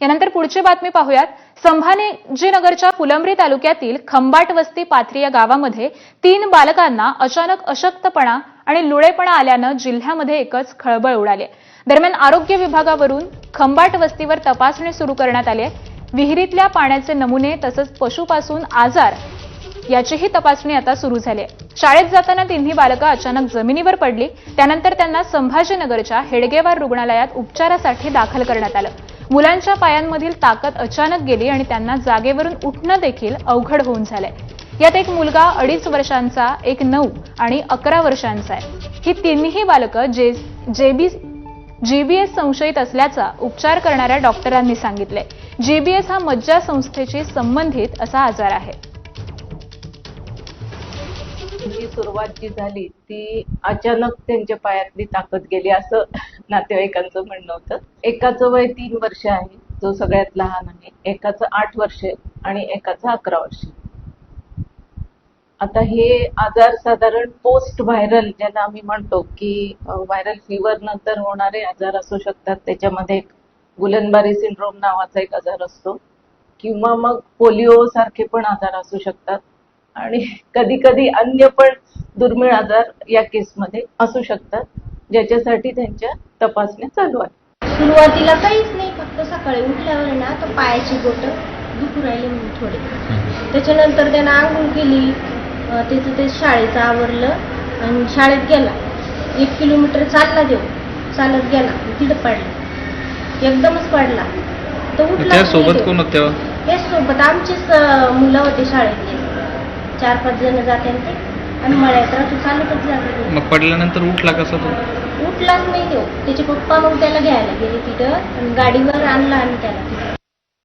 यानंतर पुढची बातमी पाहूयात. संभाजीनगरच्या फुलंब्री तालुक्यातील खंबाट वस्ती पाथरी या गावामध्ये तीन बालकांना अचानक अशक्तपणा आणि लुळेपणा आल्यानं जिल्ह्यामध्ये एकच खळबळ उडाली दरम्यान आरोग्य विभागावरून खंबाट वस्तीवर तपासणी सुरू करण्यात आली आहे. विहिरीतल्या पाण्याचे नमुने तसंच पशुपासून आजार याचीही तपासणी आता सुरू झाली आहे. शाळेत जाताना तिन्ही बालकं अचानक जमिनीवर पडली. त्यानंतर त्यांना संभाजीनगरच्या हेडगेवार रुग्णालयात उपचारासाठी दाखल करण्यात आलं. मुलांच्या पायांमधील ताकद अचानक गेली आणि त्यांना जागेवरून उठणं देखील अवघड होऊन झालंय. यात एक मुलगा अडीच वर्षांचा एक नऊ आणि अकरा वर्षांचा आहे. ही तिन्ही बालकं जे जेबी जीबीएस संशयित असल्याचा उपचार करणाऱ्या डॉक्टरांनी सांगितले जीबीएस हा मज्जा संस्थेशी संबंधित असा आजार आहे. सुरुवात जी झाली ती अचानक त्यांच्या पायातली ताकद गेली असं नातेवाईकांचं म्हणणं होतं. एकाचं वय तीन वर्ष आहे जो सगळ्यात लहान आहे. एकाचं आठ वर्ष आणि एकाचं अकरा वर्ष. आता हे आजार साधारण पोस्ट व्हायरल ज्याला आम्ही म्हणतो की व्हायरल फीवर नंतर होणारे आजार असू शकतात. त्याच्यामध्ये गुलनबारी सिंड्रोम नावाचा एक आजार असतो. किंवा मग पोलिओ सारखे पण आजार असू शकतात. आणि कधी कधी अन्य पण दुर्मिळ आजार या केसमध्ये असू शकतात ज्याच्यासाठी त्यांच्या तपासण्या चालू आहेत. सुरुवातीला काहीच नाही फक्त सकाळी उठल्यावर ना तर पायाची बोट दुखू राहिली म्हणून थोडे. त्याच्यानंतर त्यानं आंघोळ केली त्याचं ते शाळेचं आवरलं आणि शाळेत गेला. एक किलोमीटर चालला देऊ चालत गेला तिथं पडला. एकदमच पडला. तर उठला सोबत कोण होते सोबत आमचेच मुलं होते शाळेतले चार पाच जण जाते ते. आणि मळ्यात राहतो चालतच जाते मग पडल्यानंतर उठला कसा तो? उठलाच नाही तो. त्याचे पप्पा मग त्याला घ्यायला गेले तिथं आणि गाडीवर आणला आणि त्याला तिथं.